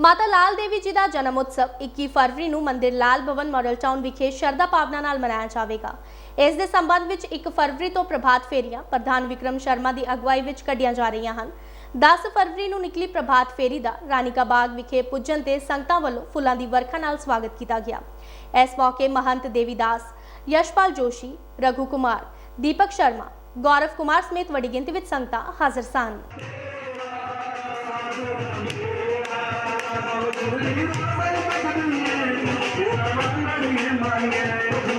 ਮਾਤਾ ਲਾਲ ਦੇਵੀ ਜੀ ਦਾ ਜਨਮ ਉਤਸਵ 21 ਫਰਵਰੀ ਨੂੰ ਮੰਦਿਰ ਲਾਲ ਭਵਨ ਮਾਡਲ ਟਾਊਨ ਵਿਖੇ ਸ਼ਰਧਾ ਭਾਵਨਾ ਨਾਲ ਮਨਾਇਆ ਜਾਵੇਗਾ। ਇਸ ਦੇ ਸੰਬੰਧ ਵਿੱਚ 1 ਫਰਵਰੀ ਤੋਂ ਪ੍ਰਭਾਤ ਫੇਰੀਆਂ ਪ੍ਰਧਾਨ ਵਿਕਰਮ ਸ਼ਰਮਾ ਦੀ ਅਗਵਾਈ ਵਿੱਚ ਕੱਢੀਆਂ ਜਾ ਰਹੀਆਂ ਹਨ। 10 ਫਰਵਰੀ ਨੂੰ ਨਿਕਲੀ ਪ੍ਰਭਾਤ ਫੇਰੀ ਦਾ ਰਾਨੀਕਾ ਬਾਗ ਵਿਖੇ ਪੁੱਜਣ ਤੇ ਸੰਗਤਾਂ ਵੱਲੋਂ ਫੁੱਲਾਂ ਦੀ ਵਰਖਾ ਨਾਲ ਸਵਾਗਤ ਕੀਤਾ ਗਿਆ। ਇਸ ਮੌਕੇ ਮਹੰਤ ਦੇਵੀਦਾਸ, ਯਸ਼ਪਾਲ ਜੋਸ਼ੀ, ਰਘੂ ਕੁਮਾਰ, ਦੀਪਕ ਸ਼ਰਮਾ, ਗੌਰਵ ਕੁਮਾਰ ਸਮੇਤ ਵੱਡੀ ਗਿਣਤੀ ਵਿੱਚ ਸੰਗਤਾਂ ਹਾਜ਼ਰ ਸਨ। I'm not going to.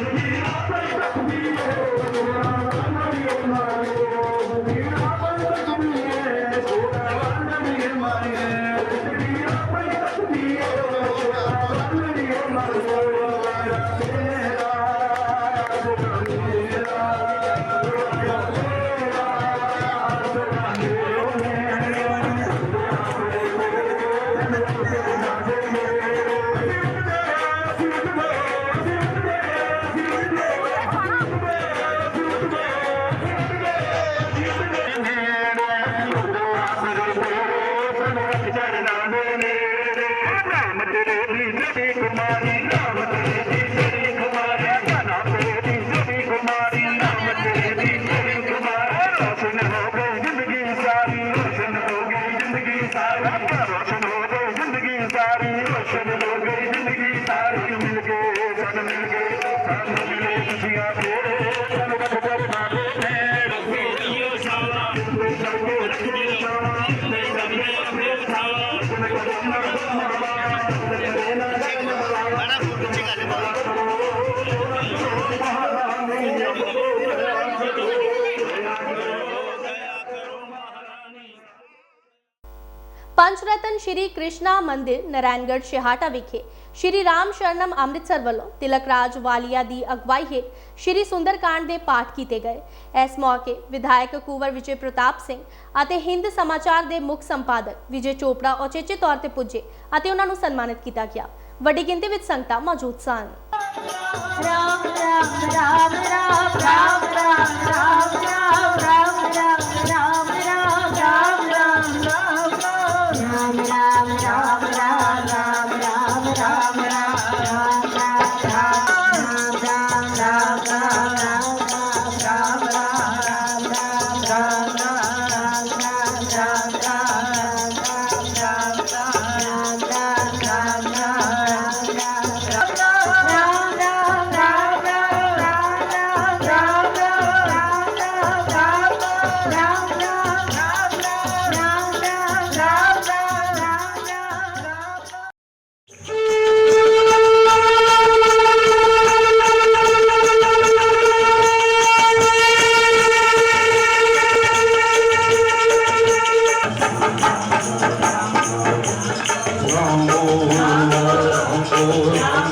CRPA. ਰਤਨ ਸ਼੍ਰੀ ਕ੍ਰਿਸ਼ਨਾ ਮੰਦਿਰ ਨਾਰਾਇਣਗੜ੍ਹ ਸ਼ਿਹਾਟਾ ਵਿਖੇ ਸ਼੍ਰੀ ਰਾਮ ਸ਼ਰਨਮ ਅੰਮ੍ਰਿਤਸਰ ਵੱਲੋਂ ਤਿਲਕ ਰਾਜ ਵਾਲੀਆ ਦੀ ਅਗਵਾਈ ਹੇਠ ਸ਼੍ਰੀ ਸੁੰਦਰਕਾਂਡ ਦੇ ਪਾਠ ਕੀਤੇ ਗਏ ਇਸ ਮੌਕੇ ਵਿਧਾਇਕ ਕੁਵਰ ਵਿਜੇ ਪ੍ਰਤਾਪ ਸਿੰਘ ਅਤੇ ਹਿੰਦ ਸਮਾਚਾਰ ਦੇ ਮੁੱਖ ਸੰਪਾਦਕ ਵਿਜੇ ਚੋਪੜਾ ਉਚੇਚੇ ਤੌਰ ਤੇ ਪੁੱਜੇ ਅਤੇ ਉਹਨਾਂ ਨੂੰ ਸਨਮਾਨਿਤ ਕੀਤਾ ਗਿਆ ਵੱਡੀ ਗਿਣਤੀ ਵਿੱਚ ਸੰਗਤਾਂ ਮੌਜੂਦ ਸਨ ਰਾਮ ਰਾਮ ਰਾਮ ਰਾਮ ਰਾਮ ਰਾਮ ਰਾਮ ਰਾਮ ਰਾਮ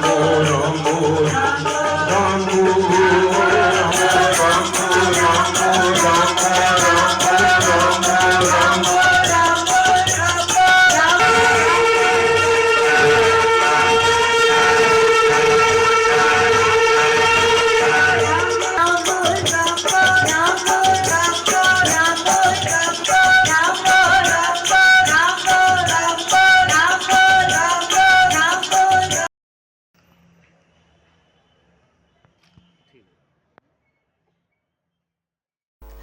amor.